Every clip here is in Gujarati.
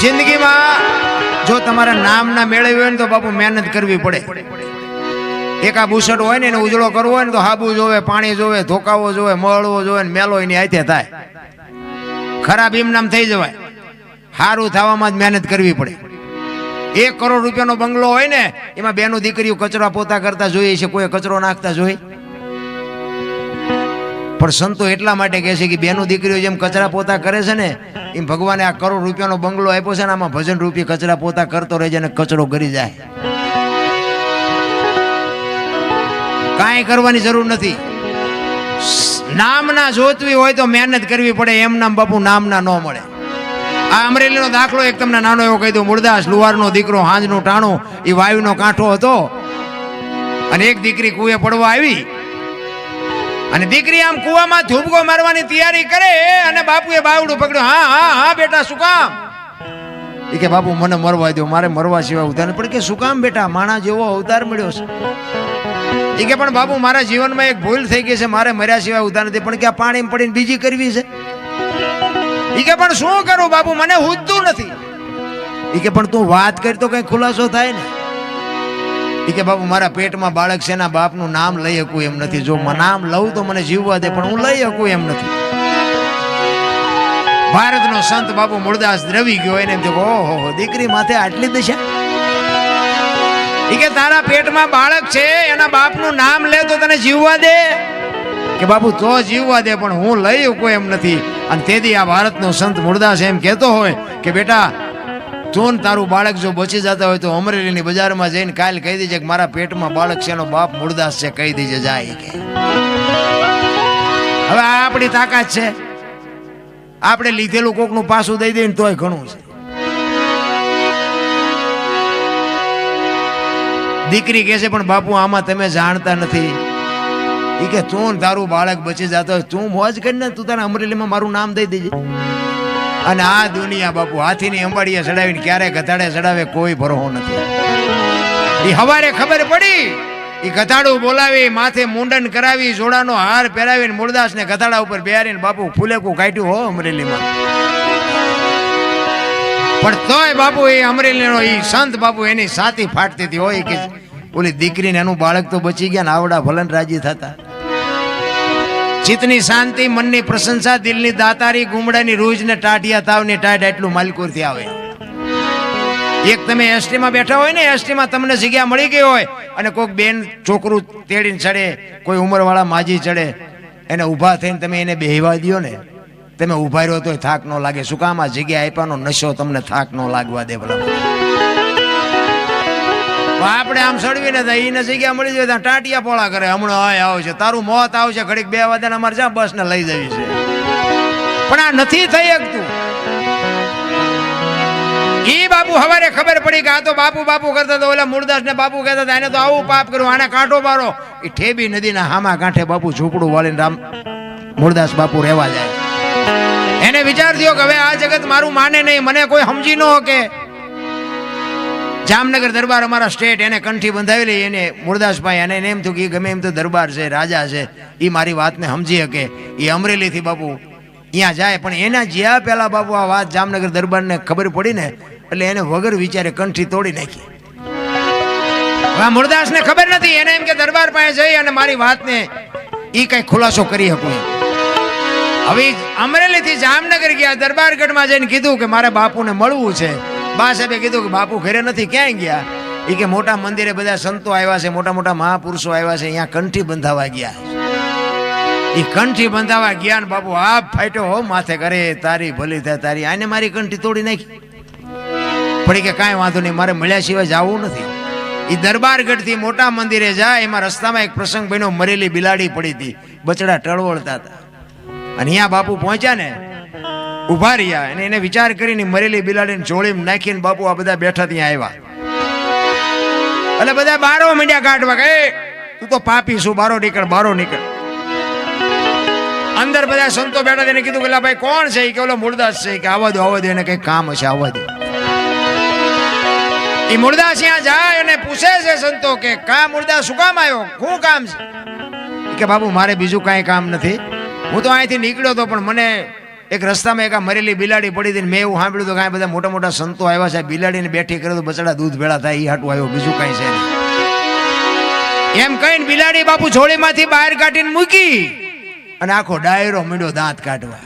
જિંદગીમાં જો તમારે નામ ના મેળવ્યું હોય ને તો બાપુ મહેનત કરવી પડે. એક આ બુસટ હોય ને એને ઉજળો કરવો હોય ને તો હાબુ જોવે, પાણી જોવે, ધોકાવો જોવે, મળવો જોવે ને મેલો એની હાથે થાય. ખરાબ ઇમનામ થઈ જવાય. સારું થવામાં જ મહેનત કરવી પડે. એક કરોડ રૂપિયાનો બંગલો હોય ને, એમાં બેનું દીકરીઓ કચરા પોતા કરતા જોઈએ છે, કોઈ કચરો નાખતા જોઈ પણ સંતો એટલા માટે કહે છે કે બેનું દીકરીઓ જેમ કચરા પોતા કરે છે ને, એમ ભગવાને આ કરોડ રૂપિયાનો બંગલો આપ્યો છે ને, આમાં ભજન રૂપી કચરા પોતા કરતો રહેજે અને કચરો કરી જાય. કાંઈ કરવાની જરૂર નથી. નામના જોતવી હોય તો મહેનત કરવી પડે, એમ નામ બાપુ નામના ન મળે. આ અમરેલીનો દાખલો એક તમને નાનો એવો કહી દઉં, મુરદાસ લુવારનો દીકરો, હાંજનું ટાણું, એ વાયુનો કાંઠો હતો. અને એક દીકરી કુએ પડવા આવી અને દીકરી આમ કુવામાં ધૂબકો મારવાની તૈયારી કરે અને બાપુએ બાવડું પકડ્યું. હા હા હા, બેટા, શું કામ? એ કે, બાપુ, મને મરવા દો મારે મરવા સિવાય ઉધાર પણ કે, શું કામ બેટા? માણા જેવો અવતાર મળ્યો છે. એ કે, પણ બાપુ, મારા જીવનમાં એક ભૂલ થઈ ગઈ છે. મારે મર્યા સિવાય ઉધાર નથી. પણ કે પાણી પડીને બીજી કરવી છે? એ કે, પણ શું કરું બાપુ? મને હુજતું નથી. એ કે, પણ તું વાત કરી તો કઈ ખુલાસો થાય ને? કે બાપુ, મારા પેટમાં બાળક છે એના બાપનું નામ લઈ શકું એમ નથી. જો નામ લઉં તો મને જીવવા દે, પણ હું લઈ શકું એમ નથી. ભારતનો સંત બાપુ મૂળદાસ દ્રવી ગયો એને એમ ઓહો દીકરી માથે આટલી દશા? એ કે, તારા પેટમાં બાળક છે, એના બાપનું નામ લે તો તને જીવવા દે. કે બાપુ, તો જીવવા દે, પણ હું લઈ શકું એમ નથી. અને તેથી આ ભારતનો સંત મૂળદાસ એમ કહેતો હોય કે, બેટા તું તારું બાળક જો બચી જતા હોય તો અમરેલીની બજારમાં જઈને કાલ કહી દેજે કે મારા પેટમાં બાળક છે, એનો બાપ મૂળદાસ છે, કહી દેજે, જાય કે. હવે આ આપણી તાકાત છે. આપણે લીધેલું કોકનું પાછું દઈ દઈને તોય ઘણું છે. દીકરી કહે છે, પણ બાપુ, આમાં તમે જાણતા નથી. એ કે તું તારું બાળક બચી જતો હોય તું મોજ કરીને તું તારા અમરેલીમાં મારું નામ દઈ દેજે. અને આ દુનિયા બાપુ હાથીની અંબાડીએ ચડાવીને ક્યારે ગધાડે ચડાવે કોઈ ભરોહો નથી. એ હવારે ખબર પડી એ ગધાડું બોલાવી, માથે મુંડન કરાવી, જોડાનો હાર પહેરાવીને મૂળદાસને ગધાડા ઉપર બેહારીને બાપુ ફૂલેકું કાઢ્યું હો અમરેલીમાં. પણ તોય બાપુ એ અમરેલીનો એ સંત બાપુ એની સાથી ફાટતી હતી. હોય કે ઓલી દીકરીને એનું બાળક તો બચી ગયા ને આવડા ભલન રાજી થતા. ચિત્તની શાંતિ, મનની પ્રશંસા, દિલની દાતારી, ગુમડાની રૂજ ને ટાઢિયા તાવની ટાઢ એટલું માલકુરથી આવે. એક તમે એસટીમાં બેઠા હોય ને, એસટીમાં તમને જગ્યા મળી ગઈ હોય અને કોઈક બેન છોકરું તેડીને ચડે, કોઈ ઉંમરવાળા માજી ચડે, એને ઊભા થઈને તમે એને બેહવા દો ને. તમે ઊભા રહ્યો તો થાક ન લાગે. શું કામ આ જગ્યા આપ્યાનો નશો તમને થાક ન લાગવા દે તો આપણે આમ સડવીને એને જગ્યા મળી જાય ત્યાં ટાટિયા પોળા કરે. હમણાં આય આવશે. તારું મોત આવશે. ઘડીક બે વાગે અમારે જ્યાં બસ ને લઈ જવી છે. પણ આ નથી થઈ શકતું. ઈ બાપુ હવારે ખબર પડી કે આ તો બાપુ બાપુ કરતા હતા ઓલા મૂળદાસ ને બાપુ કહેતા હતા એને તો આવું પાપ કર્યું, આને કાંટો મારો. એ ઠેબી નદીના હામા કાંઠે બાપુ ઝૂંપડું વાળીને રામ મૂળદાસ બાપુ રહેવા જાય. એને વિચાર થયો કે હવે આ જગત મારું માને નહીં, મને કોઈ સમજી ન શકે. જામનગર દરબાર અમારા સ્ટેટ એને કંઠી બંધાવેલી, એને મુરદાસભાઈ અને એને એમ થયું કે ગમે એમ તો દરબાર છે, રાજા છે એ મારી વાતને સમજી શકે. એ અમરેલીથી બાપુ ત્યાં જાય, પણ એના જ્યાં પહેલાં બાપુ આ વાત જામનગર દરબારને ખબર પડી ને, એટલે એને વગર વિચારે કંઠી તોડી નાખી. હા આ મૂળદાસને ખબર નથી, એને એમ કે દરબાર પાસે જઈ અને મારી વાતને એ કંઈ ખુલાસો કરી શકું. હવે અમરેલીથી જામનગર ગયા, દરબારગઢમાં જઈને કીધું કે મારે બાપુને મળવું છે. બા સાહેબે કીધું કે બાપુ ઘરે નથી, ક્યાંય ગયા? એ કે મોટા મંદિરે બધા સંતો આવ્યા છે, મોટા મોટા મહાપુરુષો આવ્યા છે, અહીંયા કંઠી બંધાવા ગયા એ કંઠી બંધાવા ગયા ને બાપુ આ ફાટ્યો હો, માથે કરે, તારી ભલી થાય, તારી આને મારી કંઠી તોડી નાખી. પણ કે કાંઈ વાંધો નહીં, મારે મળ્યા સિવાય જવું નથી. એ દરબારગઢથી મોટા મંદિરે જાય, એમાં રસ્તામાં એક પ્રસંગ બન્યો, મરેલી બિલાડી પડી હતી. બચડા ટળવળતા હતા. અને અહીંયા બાપુ પહોંચ્યા ને ઊભા રહ્યા અને એને વિચાર કરીને મરેલી બિલાડીને જોડીમાં નાખીને બાપુ આ બધા બેઠા ત્યાં આવ્યા. એટલે બધા બારો મીંડ્યા કાઢવા કે તું તો પાપી શું બારો નીકળ બારો નીકળ. અંદર બધા સંતો બેઠા તેને કીધું કે ભાઈ, કોણ છે? કે, ઓલો મૂળદાસ છે. કે આવવા દો આવવા દો. એને કઈ કામ હશે આવવા દો. એ મૂળદાસ ત્યાં જાય અને પૂછે છે સંતો કે, કા મૂળદાસ શું કામ આવ્યો? શું કામ છે? કે બાબુ મારે બીજું કાંઈ કામ નથી. હું તો અહીંથી નીકળ્યો તો પણ મને એક રસ્તામાં એક મરેલી બિલાડી પડી હતી મેં એવું સાંભળ્યું હતું કાંઈ બધા મોટા મોટા સંતો આવ્યા છે. બિલાડીને બેઠી કરે તો બચડા દૂધ ભેળા થાય એ હાટું આવ્યો, બીજું કાંઈ છે નહીં. એમ કહીને બિલાડી બાપુ જોડીમાંથી બહાર કાઢીને મૂકી અને આખો ડાયરો મીડો દાંત કાઢવા.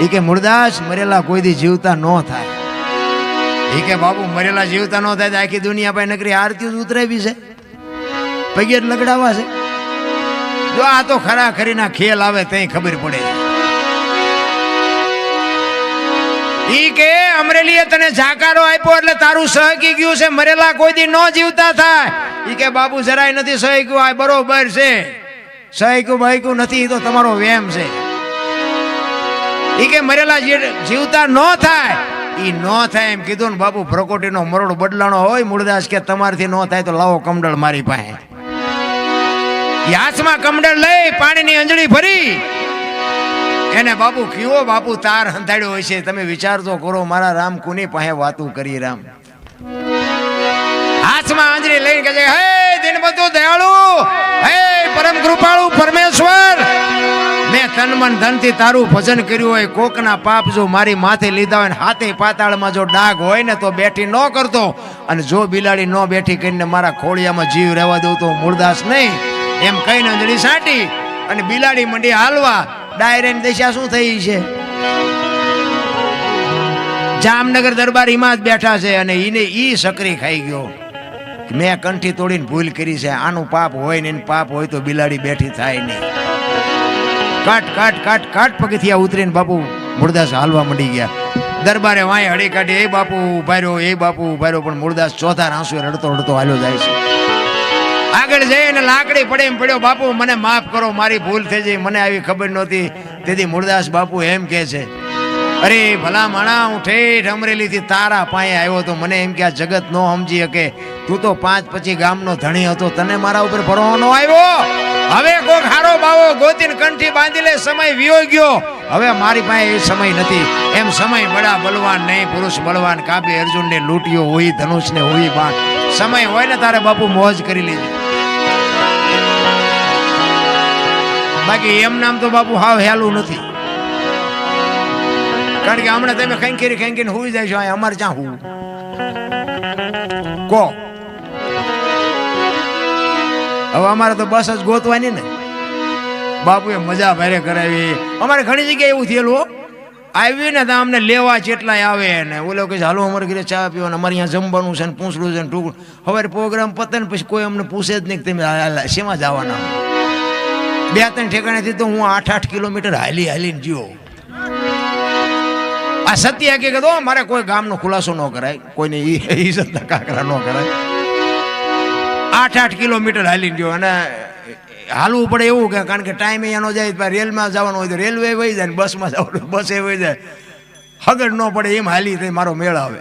એ કે, મુરદાસ, મરેલા કોઈ દી જીવતા ન થાય. એ કે, બાપુ, મરેલા જીવતા ન થાય આખી દુનિયા પાસે નકરી આરતી ઉતરાવી છે. પગે લગડાવા છે. જો આ તો ખરા ખરીના ખેલ આવે તઈ ખબર પડે. ઈ કે, અમરેલીએ તને જાકારો આપ્યો એટલે તારું સહકી ગયું છે, મરેલા કોઈ દી ન જીવતા થાય. ઈ કે બાબુ જરાય નથી સહક્યું, આ બરોબર છે. સહક્યું, બહક્યું નથી તો તમારો વેમ છે. ઈ કે, મરેલા જીવતા ન થાય, ઈ ન થાય એમ કીધું ને બાપુ, પ્રકોટીનો મરોડ બદલાણો હોય, મૂળદાસ કે તમારથી ન થાય તો લાવો કમડળ મારી પાસે. હાથમાં કમડળ લઈ, પાણીની અંજળી ભરી એને બાપુ કયો બાપુ તાર હંધાડ્યો હોય છે? તમે વિચાર તો કરો, મારા રામ કુની પાસે વાતું કરી રામ? હાથમાં આંજળી લઈને કહે હે દિનબંધુ દયાળુ! હે પરમ કૃપાળુ પરમેશ્વર! મેં તન મન ધનથી તારું ભજન કર્યું હોય, કોકના પાપ જો મારી માથે લીધા હોય ને હાથે પાતાળમાં જો ડાઘ હોય ને તો બેઠી ન કરતો. અને જો બિલાડી ન બેઠી કરીને મારા ખોળિયામાં જીવ રહેવા દઉં તો મૂળદાસ નહીં. એમ કહીને અંજળી સાટી અને બિલાડી મંડી હાલવા ડાયરેની દશા શું થઈ છે? જામનગર દરબાર જ બેઠા છે અને એને ઈ સકરી ખાઈ ગયો. મેં કંઠી તોડીને ભૂલ કરી છે. આનું પાપ હોય ને પાપ હોય તો બિલાડી બેઠી થાય નહીં. કાટ કાટ કાટ કાટ પગથિયા ઉતરીને બાપુ મુરદાસ હાલવા મંડી ગયા. દરબારે વાંય હળી કાઢી, એ બાપુ ઊભા રહ્યો, એ બાપુ ઊભા રહ્યો. પણ મુરદાસ ચોથા રાંસુ રડતો રડતો હાલ્યો જાય છે. આગળ જઈ અને લાકડી પડે એમ પડ્યો, બાપુ, મને માફ કરો, મારી ભૂલ થઈ જઈ મને આવી ખબર નહોતી. તેથી મુરદાસ બાપુ એમ કહે છે, અરે, ભલા માણા, હું ઠેઠ અમરેલીથી તારા પાયે આવ્યો તો મને એમ કે આ જગત નો સમજી શકે. તું તો પાંચ પછી ગામનો ધણી હતો. તને મારા ઉપર ભરવાનો આવ્યો? હવે કોક હારો બાવો ગોતીને કંઠી બાંધી લે, સમય વિયો ગયો. હવે મારી પાસે એ સમય નથી. એમ સમય બડા બલવાન, નહીં પુરુષ બળવાન કાબે અર્જુનને લૂંટ્યો, હોય ધનુષને હોય બાણ. સમય હોય ને તારે બાપુ મોજ કરી લેજે. બાકી એમ નામ તો બાપુ હાવ હેલું નથી. કારણ કે હમણાં તમે ખંખેરી ખંખીને હોવી જાય છો, અહીં અમારે ક્યાં હું કો. હવે અમારે તો બસ જ ગોતવાની ને. બાપુએ મજા ભારે કરાવી. અમારે ઘણી જગ્યાએ એવું થયેલું આવ્યું આવી ને તો અમને લેવા જેટલાય આવે ને. ઓલો કે હાલો, અમારે ઘરે ચા પીવો ને અમારે અહીંયા જમવાનું છે ને, પૂછડું છે ને ટૂંકડું હવે પ્રોગ્રામ પતે ને પછી કોઈ અમને પૂછે જ નહીં કે તમે શેમાં જવાના? બે ત્રણ ઠેકાણેથી તો હું આઠ આઠ કિલોમીટર હાલી હાલીને જીવો આ સત્ય હકીકત, હો, મારે કોઈ ગામનો ખુલાસો ન કરાય, કોઈને ઈ- ઈજ્જતના કાકરા ન કરાય. આઠ આઠ કિલોમીટર હાલીને ગયો અને હાલવું પડે એવું કે, કારણ કે ટાઈમ અહીંયા ન જાય રેલમાં જવાનું હોય તો રેલવે વહી જાય બસમાં જવાનું બસે વહી જાય. હગડ ન પડે એમ હાલી થઈ મારો મેળ આવે.